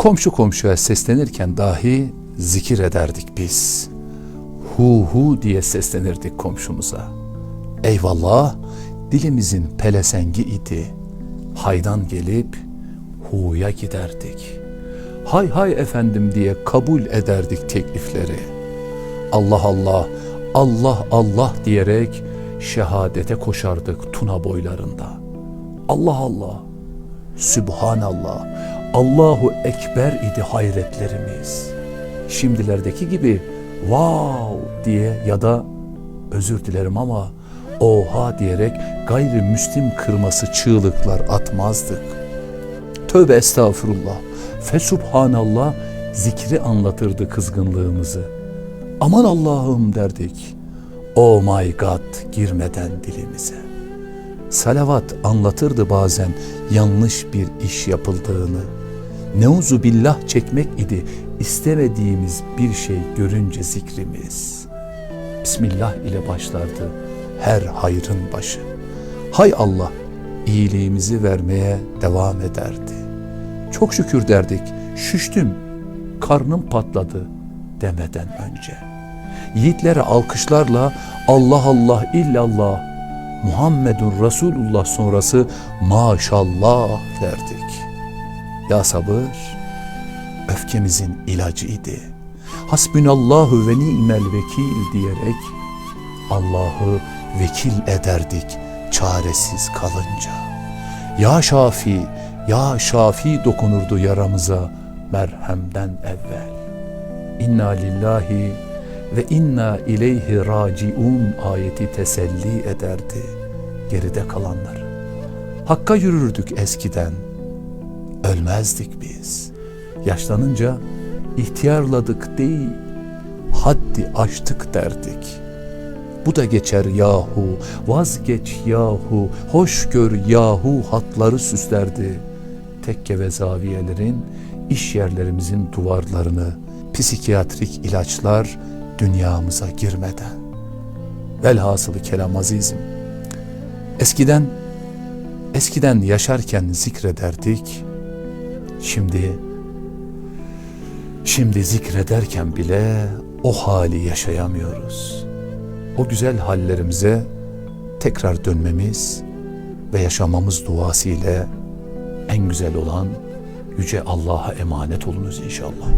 Komşu komşuya seslenirken dahi zikir ederdik biz. Hu hu diye seslenirdik komşumuza. Eyvallah dilimizin pelesengi idi. Haydan gelip hu'ya giderdik. Hay hay efendim diye kabul ederdik teklifleri. Allah Allah, Allah Allah diyerek şehadete koşardık Tuna boylarında. Allah Allah, Sübhanallah, Allahu Ekber idi hayretlerimiz. Şimdilerdeki gibi wow diye ya da özür dilerim ama oha diyerek gayrimüslim kırması çığlıklar atmazdık. Tövbe estağfurullah. Fesubhanallah zikri anlatırdı kızgınlığımızı. Aman Allah'ım derdik. Oh my God girmeden dilimize. Salavat anlatırdı bazen yanlış bir iş yapıldığını. Neuzu billah çekmek idi istemediğimiz bir şey görünce zikrimiz. Bismillah ile başlardı her hayrın başı. Hay Allah iyiliğimizi vermeye devam ederdi. Çok şükür derdik, şüştüm, karnım patladı demeden önce. Yiğitlere alkışlarla Allah Allah illallah Muhammedun Resulullah sonrası maşallah derdik. Ya sabır öfkemizin ilacıydı. Hasbünallahu ve ni'mel vekil diyerek Allah'ı vekil ederdik çaresiz kalınca. Ya Şafi, Ya Şafi dokunurdu yaramıza merhemden evvel. İnna lillahi ve inna ileyhi raciun ayeti teselli ederdi geride kalanları. Hakka yürürdük eskiden, ölmezdik biz. Yaşlanınca ihtiyarladık değil, haddi aştık derdik.'' Bu da geçer yahu, vazgeç yahu, hoş gör yahu hatları süslerdi. Tekke ve zaviyelerin, iş yerlerimizin duvarlarını, psikiyatrik ilaçlar dünyamıza girmeden. Velhasılı kelam azizim. Eskiden, eskiden yaşarken zikrederdik. Şimdi, şimdi zikrederken bile o hali yaşayamıyoruz.'' o güzel hallerimize tekrar dönmemiz ve yaşamamız duası ile en güzel olan Yüce Allah'a emanet olunuz inşallah.